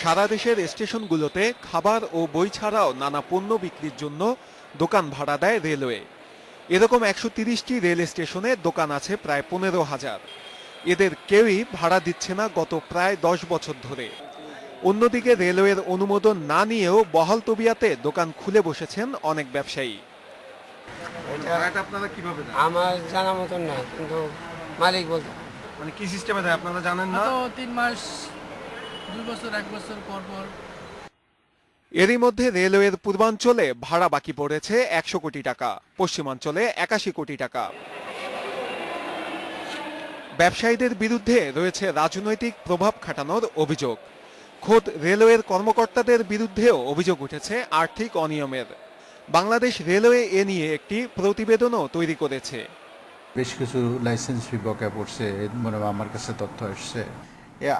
সারা দেশের স্টেশনগুলোতে খাবার ও বই ছাড়াও নানা পণ্য বিক্রির জন্য দোকান ভাড়া দেয় রেলওয়ে। এরকম একশো তিরিশটি রেল স্টেশনে দোকান আছে প্রায় পনেরো হাজার। এদের কেউই ভাড়া দিচ্ছে না গত প্রায় দশ বছর ধরে। অন্যদিকে রেলওয়ের অনুমোদন না নিয়েও বহাল তবিয়াতে দোকান খুলে বসেছেন অনেক ব্যবসায়ী। এটা আপনারা কীভাবে আমার জানা মতন নাই কিন্তু মালিক বলতে মানে কি সিস্টেমে দেয়? আপনারা জানেন না? তিন মাস দুই বছর এক বছর পর পর। এরই মধ্যে রেলওয়ের পূর্বাঞ্চলে ভাড়া বাকি পড়েছে একশো কোটি টাকা পশ্চিমাঞ্চলে একাশি কোটি টাকা। ব্যবসায়ীদের বিরুদ্ধে রয়েছে রাজনৈতিক প্রভাব খাটানোর অভিযোগ। খোদ রেলওয়ের কর্মকর্তাদের বিরুদ্ধেও অভিযোগ উঠেছে আর্থিক অনিয়মের। বাংলাদেশ রেলওয়ে এ নিয়ে একটি প্রতিবেদনও তৈরি করেছে। বেশ কিছু লাইসেন্স বকেয়া পড়ছে মনে হয় আমার কাছে তথ্য এসছে এ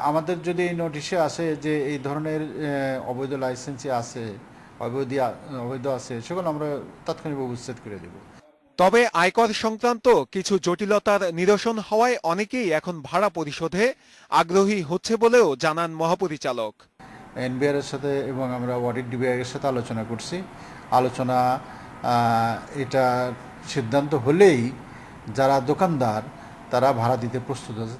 আমাদের যদি এই নোটিশে আসে যে এই ধরনের অবৈধ লাইসেন্সই আছে অবৈধ অবৈধ আছে সেগুলো আমরা তাৎক্ষণিক উচ্ছেদ করে দেব। তবে আয়কর সংক্রান্ত কিছু জটিলতার নিরসন হওয়ায় অনেকেই এখন ভাড়া পরিশোধে আগ্রহী হচ্ছে বলেও জানান মহাপরিচালক। এনবিআর এর সাথে এবং আমরা অডিট ডিবিআর এর সাথে আলোচনা করছি। আলোচনা এটা সিদ্ধান্ত হলেই যারা দোকানদার তারা ভাড়া দিতে প্রস্তুত আছে।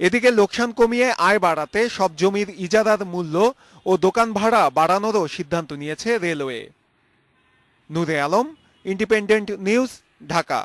এদিকে লোকসান কমিয়ে আয় বাড়াতে সব জমির ইজারার মূল্য ও দোকান ভাড়া বাড়ানোরও সিদ্ধান্ত নিয়েছে railway. Nure Alam Independent News Dhaka.